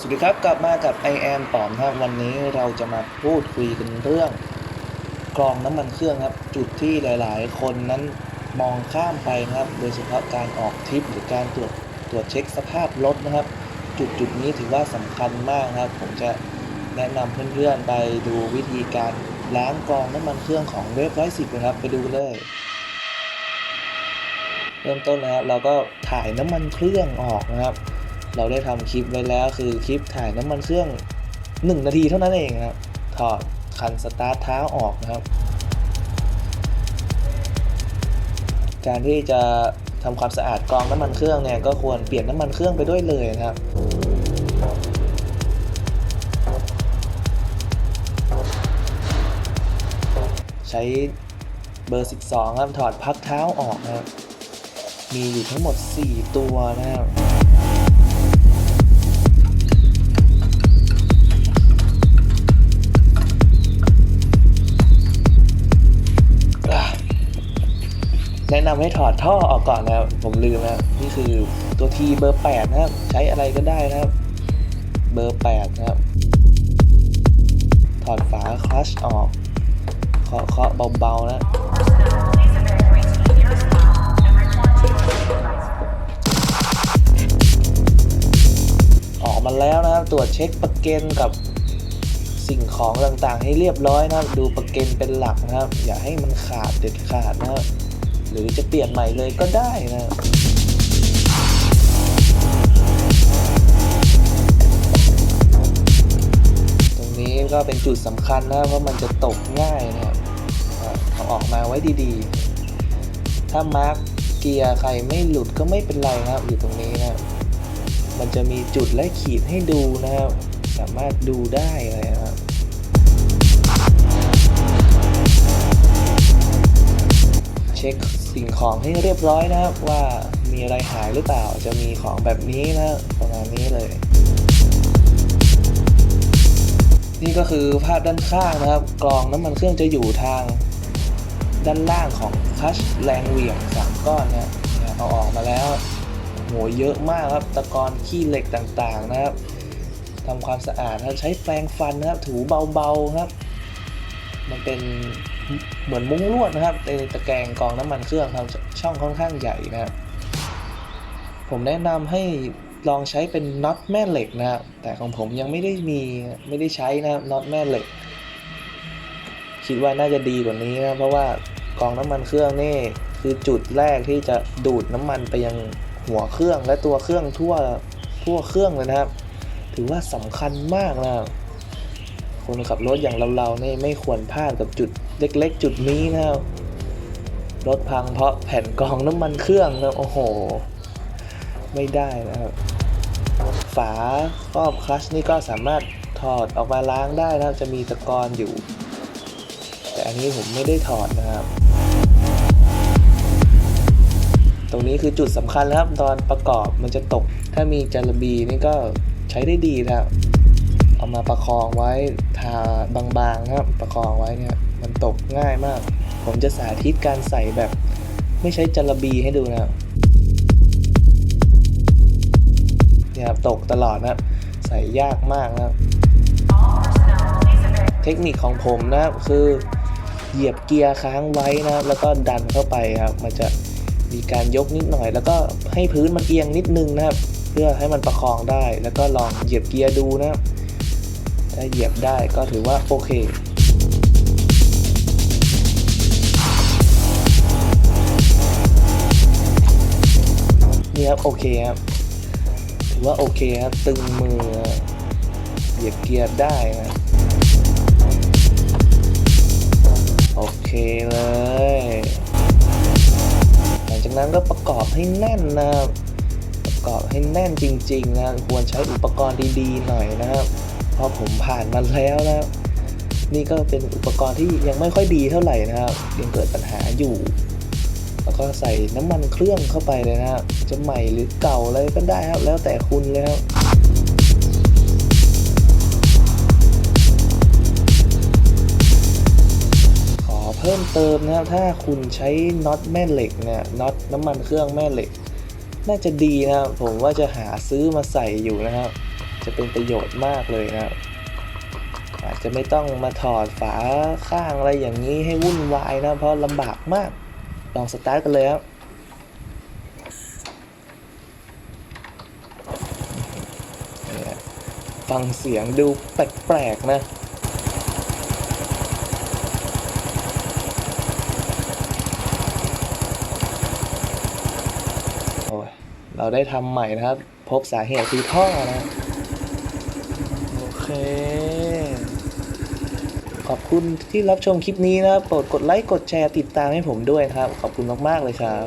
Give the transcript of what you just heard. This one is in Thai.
สวัสดีครับกลับมากับ i am ปอมครับวันนี้เราจะมาพูดคุยกันเรื่องกรองน้ำมันเครื่องครับ จุดที่หลาย ๆ คนนั้นมองข้ามไปนะครับ โดยเฉพาะการออกทริปหรือการตรวจตรวจเช็คสภาพรถนะครับ จุดจุดนี้ถือว่าสำคัญมากครับ ผมจะแนะนำเพื่อน ๆ ไปดูวิธีการล้างกรองน้ำมันเครื่องของเวฟร้อยสิบนะครับ ไปดูเลย เริ่มต้นนะครับเราก็ถ่ายน้ำมันเครื่องออกนะครับ เราได้ทำคลิปไว้แล้วคือคลิปถ่ายน้ำมันเครื่อง 1 นาทีเท่านั้นเองนะครับถอดคันสตาร์ทเท้าออกนะครับ การที่จะทำความสะอาดกรองน้ำมันเครื่องเนี่ยก็ควรเปลี่ยนน้ำมันเครื่องไปด้วยเลยนะครับใช้เบอร์ 12 ครับ ถอดพักเท้าออกนะครับ มีอยู่ทั้งหมด 4 ตัวนะครับ แนะนำให้ถอดท่อออกก่อนนะครับ ผมลืมนะนี่คือตัวทีเบอร์8นะครับ ใช้อะไรก็ได้นะครับ เบอร์8นะครับ ถอดฝาคลัชออก เคาะเคาะเบาๆนะออกมาแล้วนะครับ ตรวจเช็คประเกนกับสิ่งของต่างๆ ให้เรียบร้อยนะครับ ดูประเกนเป็นหลักนะครับ อย่าให้มันขาดเด็ดขาดนะครับ หรือจะเปลี่ยนใหม่เลยก็ได้นะตรงนี้ก็เป็นจุดสำคัญนะครับเพราะมันจะตกง่ายนะครับอะเอาออกมาไว้ดีๆ ถ้ามาร์กเกียร์ใครไม่หลุดก็ไม่เป็นไรนะครับอยู่ตรงนี้นะมันจะมีจุดและขีดให้ดูนะครับสามารถดูได้เลย ช็คสิ่งของให้เรียบร้อยนะครับ ว่ามีอะไรหายหรือเปล่าจะมีของแบบนี้นะประมาณนี้เลย นี่ก็คือภาพด้านข้างนะครับ กรองน้ำมันเครื่องจะอยู่ทาง ด้านล่างของคัชแรงเหวี่ยงสามก้อนนะเนี่ยเอาออกมาแล้วโหเยอะมากครับตะกอนขี้เหล็กต่างๆนะครับทำความสะอาดนะครับใช้แปรงฟันนะครับถูเบาๆครับ มันเป็น เหมือนมุ้งลวดนะครับในตะแกรงกองน้ำมันเครื่องครับช่องค่อนข้างใหญ่นะครับผมแนะนำให้ลองใช้เป็นน็อตแม่เหล็กนะครับแต่ของผมยังไม่ได้มีไม่ได้ใช้นะครับน็อตแม่เหล็ก คิดว่าน่าจะดีกว่านี้นะเพราะว่ากองน้ำมันเครื่องนี่คือจุดแรกที่จะดูดน้ำมันไปยังหัวเครื่องและตัวเครื่องทั่วทั่วเครื่องเลยนะครับ ถือว่าสำคัญมากนะครับ คนขับรถอย่างเราๆนี่ไม่ควรพลาดกับจุดเล็กๆ จุดนี้นะครับรถพังเพราะแผ่นกรองน้ำมันเครื่องนะโอ้โห ไม่ได้นะครับ ฝาครอบคลัชนี่ก็สามารถถอดออกมาล้างได้นะครับ จะมีตะกอนอยู่ แต่อันนี้ผมไม่ได้ถอดนะครับ ตรงนี้คือจุดสำคัญนะครับ ตอนประกอบมันจะตก ถ้ามีจารบีนี่ก็ใช้ได้ดีนะครับ เอามาประคองไว้ทาบางๆนะครับประคองไว้เนี่ยมันตกง่ายมาก ผมจะสาธิตการใส่แบบไม่ใช้จารบีให้ดูนะครับเนี่ยครับตกตลอดนะครับใส่ยากมากนะครับเทคนิคของผมนะครับคือเหยียบเกียร์ค้างไว้นะครับแล้วก็ดันเข้าไปครับ มันจะมีการยกนิดหน่อย แล้วก็ให้พื้นมันเอียงนิดนึงนะครับ เพื่อให้มันประคองได้ แล้วก็ลองเหยียบเกียร์ดูนะครับ ถ้าเหยียบได้ก็ถือว่าโอเคนี่ครับโอเคครับถือว่าโอเคครับตึงมือเหยียบเกียร์ได้นะโอเคเลย หลังจากนั้นก็ประกอบให้แน่นนะครับประกอบให้แน่นจริงๆนะควรใช้อุปกรณ์ดีๆหน่อยนะครับ เพราะผมผ่านมาแล้วนะครับนี่ก็เป็นอุปกรณ์ที่ยังไม่ค่อยดีเท่าไหร่นะครับยังเกิดปัญหาอยู่ แล้วก็ใส่น้ำมันเครื่องเข้าไปเลยนะครับจะใหม่หรือเก่าอะไรก็ได้ครับ แล้วแต่คุณเลยครับขอเพิ่มเติมนะครับถ้าคุณใช้น็อตแม่เหล็กเนี่ยน็อตน้ำมันเครื่องแม่เหล็ก น่าจะดีนะครับผมว่าจะหาซื้อมาใส่อยู่นะครับ จะเป็นประโยชน์มากเลยนะครับ อาจจะไม่ต้องมาถอดฝาข้างอะไรอย่างนี้ให้วุ่นวายนะ เพราะลำบากมาก ลองสตาร์ทกันเลยครับฟังเสียงดูแปลกๆนะโอ้ยเราได้ทำใหม่นะครับ พบสาเหตุคือท่อนะ เค ขอบคุณที่รับชมคลิปนี้นะครับโปรดกดไลค์ กดแชร์ติดตามให้ผมด้วยนะครับ ขอบคุณมาก ๆ เลยครับ